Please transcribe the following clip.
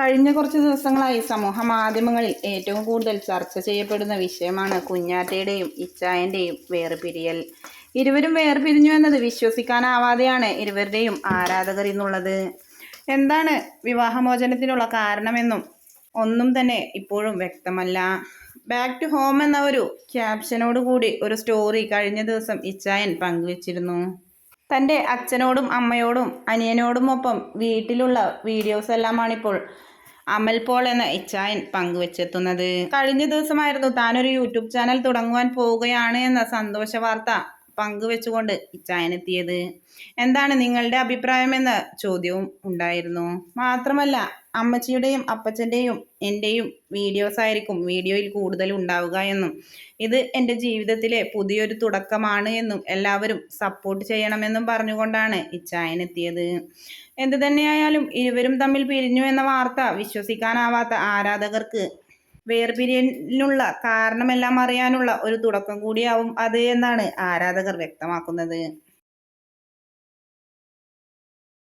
കഴിഞ്ഞ കുറച്ച് ദിവസങ്ങളായി സമൂഹ മാധ്യമങ്ങളിൽ ഏറ്റവും കൂടുതൽ ചർച്ച ചെയ്യപ്പെടുന്ന വിഷയമാണ് കുഞ്ഞാറ്റയുടെയും ഇച്ചായന്റെയും വേർപിരിയൽ. ഇരുവരും വേർപിരിഞ്ഞു എന്നത് വിശ്വസിക്കാനാവാതെയാണ് ഇരുവരുടെയും ആരാധകർ ഇന്നുള്ളത്. എന്താണ് വിവാഹമോചനത്തിനുള്ള കാരണമെന്നും ഒന്നും തന്നെ ഇപ്പോഴും വ്യക്തമല്ല. ബാക്ക് ടു ഹോം എന്ന ഒരു ക്യാപ്ഷനോട് കൂടി ഒരു സ്റ്റോറി കഴിഞ്ഞ ദിവസം ഇച്ചായൻ പങ്കുവച്ചിരുന്നു. തന്റെ അച്ഛനോടും അമ്മയോടും അനിയനോടുമൊപ്പം വീട്ടിലുള്ള വീഡിയോസ് എല്ലാമാണിപ്പോൾ അമൽ പോൾ എന്ന ഇച്ചായൻ പങ്കുവച്ചെത്തുന്നത്. കഴിഞ്ഞ ദിവസമായിരുന്നു താനൊരു യൂട്യൂബ് ചാനൽ തുടങ്ങുവാൻ പോവുകയാണ് എന്ന സന്തോഷ വാർത്ത പങ്കുവെച്ചുകൊണ്ട് ഇച്ചായൻ എത്തിയത് എന്താണ് നിങ്ങളുടെ അഭിപ്രായം എന്ന ചോദ്യവും ഉണ്ടായിരുന്നു. മാത്രമല്ല അമ്മച്ചിയുടെയും അപ്പച്ചന്റെയും എന്റെയും വീഡിയോസ് ആയിരിക്കും വീഡിയോയിൽ കൂടുതൽ ഉണ്ടാവുക എന്നും ഇത് എന്റെ ജീവിതത്തിലെ പുതിയൊരു തുടക്കമാണ് എന്നും എല്ലാവരും സപ്പോർട്ട് ചെയ്യണമെന്നും പറഞ്ഞുകൊണ്ടാണ് ഇച്ചായൻ എത്തിയത് എന്തു തന്നെയായാലും ഇരുവരും തമ്മിൽ പിരിഞ്ഞു എന്ന വാർത്ത വിശ്വസിക്കാനാവാത്ത ആരാധകർക്ക് വേർപിരിയലിനുള്ള കാരണമെല്ലാം അറിയാനുള്ള ഒരു തുടക്കം കൂടിയാവും അത് എന്നാണ് ആരാധകർ വ്യക്തമാക്കുന്നത്.